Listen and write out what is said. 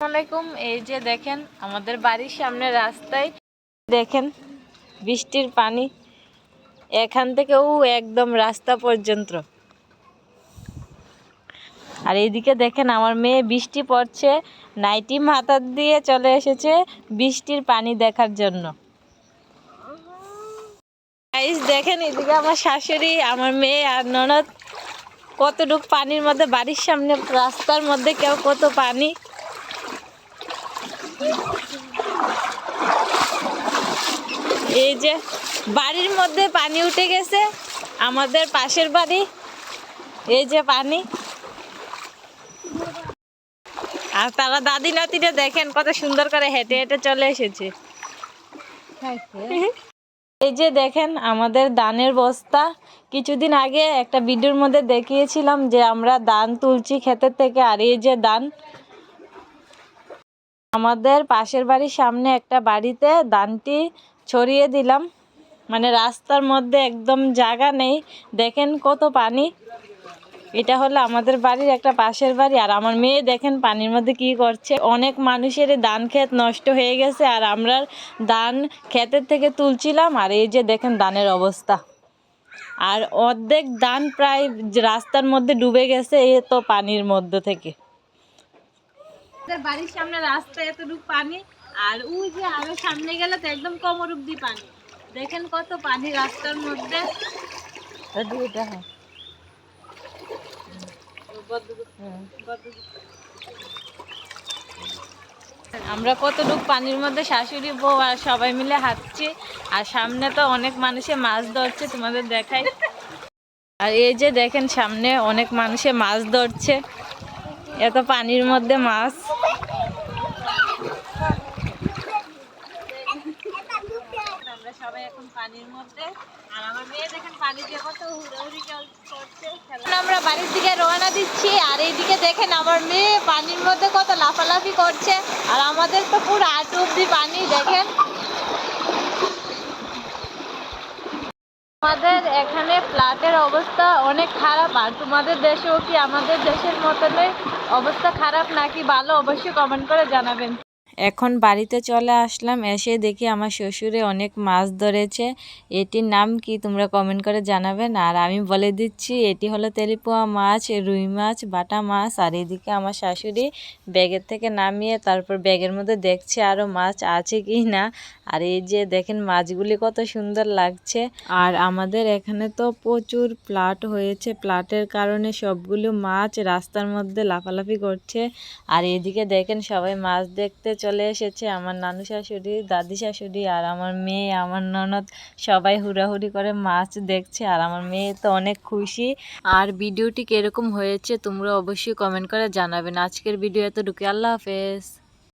আসসালামাইকুম এই যে দেখেন, আমাদের বাড়ির সামনে রাস্তায় দেখেন বৃষ্টির পানি। এখান থেকেও একদম রাস্তা পর্যন্ত। আর এইদিকে দেখেন, আমার মেয়ে বৃষ্টি পড়ছে, নাইটি মাথা দিয়ে চলে এসেছে বৃষ্টির পানি দেখার জন্য। দেখেন এদিকে আমার শাশুড়ি, আমার মেয়ে আর ননদ। কতটুক পানির মধ্যে, বাড়ির সামনে, রাস্তার মধ্যে কেউ কত পানি এই যে বাড়ির মধ্যে পানি উঠে গেছে, আমাদের পাশের বাড়ি। এই যে পানি। আর তারা দাদি নাতিটা দেখেন কত সুন্দর করে হেঁটে হেঁটে চলে এসেছে। এই যে দেখেন আমাদের দানের বস্তা। কিছুদিন আগে একটা ভিডিওর মধ্যে দেখিয়েছিলাম যে আমরা দান তুলছি ক্ষেতের থেকে, আর এই যে দান আমাদের পাশের বাড়ির সামনে একটা বাড়িতে দানটি ছড়িয়ে দিলাম। মানে রাস্তার মধ্যে একদম জায়গা নেই। দেখেন কত পানি। এটা হলো আমাদের বাড়ির একটা পাশের বাড়ি। আর আমার মেয়ে দেখেন পানির মধ্যে কি করছে। অনেক মানুষের ধান ক্ষেত নষ্ট হয়ে গেছে। আর আমরা ধান ক্ষেতের থেকে তুলছিলাম। আর এই যে দেখেন ধানের অবস্থা। আর অর্ধেক ধান প্রায় রাস্তার মধ্যে ডুবে গেছে। এ তো পানির মধ্যে থেকে। বাড়ির সামনে রাস্তা এতটুকু পানি, আর ওই যে আরও সামনে গেলে তো একদম কোমর অব্দি পানি। দেখেন কত পানি রাস্তার মধ্যে। আমরা কতটুকু পানির মধ্যে শাশুড়ি, বউ আর সবাই মিলে হাঁটছি, আর সামনে তো অনেক মানুষে মাছ ধরছে, তোমাদের দেখাই। আর এই যে দেখেন, সামনে অনেক মানুষে মাছ ধরছে। এত পানির মধ্যে মাছ। আমরা পানির মধ্যে। আমরা বাড়ির দিকে রওনা দিচ্ছি। আর এইদিকে দেখেন আমার মেয়ে পানির মধ্যে কত লাফালাফি করছে। আর আমাদের তো পুরো আট অব্দি পানি, দেখেন। আমাদের এখানে ফ্ল্যাটের অবস্থা অনেক খারাপ, আর তোমাদের দেশেও কি আমাদের দেশের মতনই অবস্থা খারাপ নাকি ভালো? অবশ্যই কমেন্ট করে জানাবেন। এখন বাড়িতে চলে আসলাম, এসে দেখি আমার শ্বশুরে অনেক মাছ ধরেছে। এটির নাম কি তোমরা কমেন্ট করে জানাবেন আর আমি বলে দিচ্ছি, এটি হলো তেলিপোয়া মাছ, রুই মাছ, বাটা মাছ। আর এদিকে আমার শাশুড়ি ব্যাগের থেকে নামিয়ে তারপর ব্যাগের মধ্যে দেখছে আরও মাছ আছে কি না আর এই যে দেখেন মাছগুলি কত সুন্দর লাগছে। আর আমাদের এখানে তো প্রচুর প্লাট হয়েছে। প্লাটের কারণে সবগুলো মাছ রাস্তার মধ্যে লাফালাফি করছে। আর এদিকে দেখেন সবাই মাছ দেখতে চলে এসেছে, আমার নানু শাশুড়ি, দাদি শাশুড়ি আর আমার মেয়ে, আমার ননদ সবাই হুড়াহুড়ি করে মাছ দেখছে আর আমার মেয়ে তো অনেক খুশি। আর ভিডিওটি কীরকম হয়েছে তোমরা অবশ্যই কমেন্ট করে জানাবেন আজকের ভিডিও এতটুকু আল্লাহ হাফেজ।